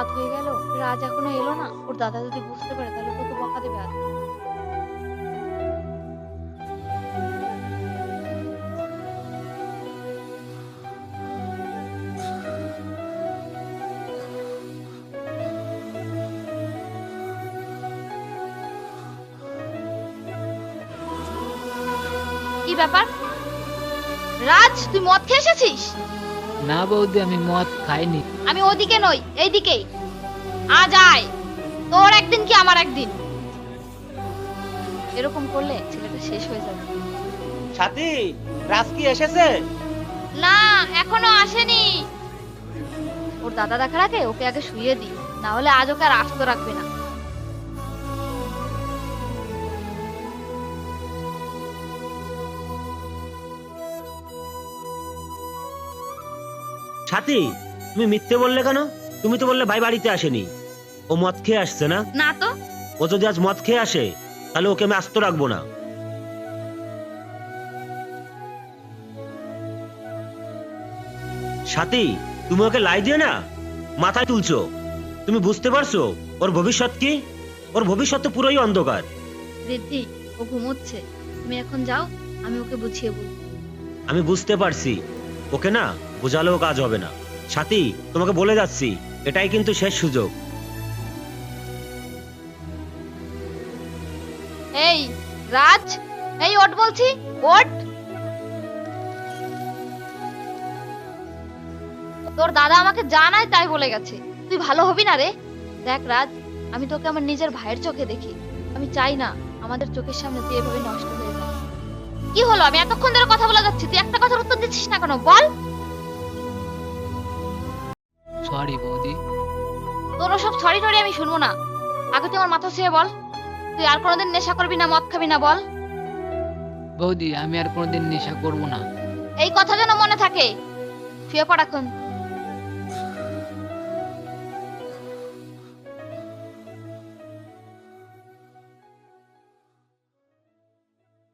রাত হয়ে গেল। রাজ এখনও এলো না। ওর দাদা যদি বুঝতে পারে তাহলে তোকে বকা দেবে আজ কি ব্যাপার? রাজ তুই মদ খেয়ে এসেছিস? না বৌদি আমি মদ খাইনি। আমি ওদিকে নই এইদিকেই। আজ আয়। তোর একদিন কি আমার একদিন? এরকম করলে ছেলেটা শেষ হয়ে যাবে। সাথী রাজ কি এসেছে? না এখনও আসেনি। ওর দাদা দেখার আগে ওকে আগে শুইয়ে দি না হলে আজ ওকে আর আস্ত রাখবে না। সাথী তুমি মিথ্যে বললে কেন? তুমি তো বললে ভাই বাড়িতে আসেনি। ও মদ খেয়ে আসছে না? না তো। ও যদি আজ মদ খেয়ে আসে তাহলে ওকে আমি আস্ত রাখব না। সাথী তুমি ওকে লাই দিয়ে না? মাথায় তুলছো। তুমি বুঝতে পারছ ওর ভবিষ্যৎ কি? ওর ভবিষ্যৎ তো পুরোই অন্ধকার। রিদ্ধি ও ঘুমোচ্ছে। তুমি এখন যাও আমি ওকে বুঝিয়ে বলব আমি বুঝতে পারছি। ওকে না বোঝালেও কাজ হবে না। সাথী তোমাকে বলে যাচ্ছি এটাই কিন্তু শেষ সুযোগ। এই রাজ এই ওট বলছি ওট। তোর দাদা আমাকে জানায় তাই বলে গেছে। তুই ভালো হবি না রে? দেখ রাজ আমি তোকে আমার নিজের ভাইয়ের চোখে দেখি। আমি চাই না আমাদের চোখের সামনে তুই এভাবে নষ্ট হয়ে যা কি হলো? আমি এতক্ষণ ধরে কথা বলে যাচ্ছি তুই একটা কথার উত্তর দিচ্ছিস না কেন? বল। সরি বৌদি। তোর সব সরি টরি আমি শুনব না। আগে তুই আমার মাথা ছুঁয়ে বল। তুই আর কোনোদিন নেশা করবি না মদ খাবি না বল। বৌদি আমি আর কোনোদিন নেশা করব না। এই কথা যেন মনে থাকে। শুয়ে পড়া এখন।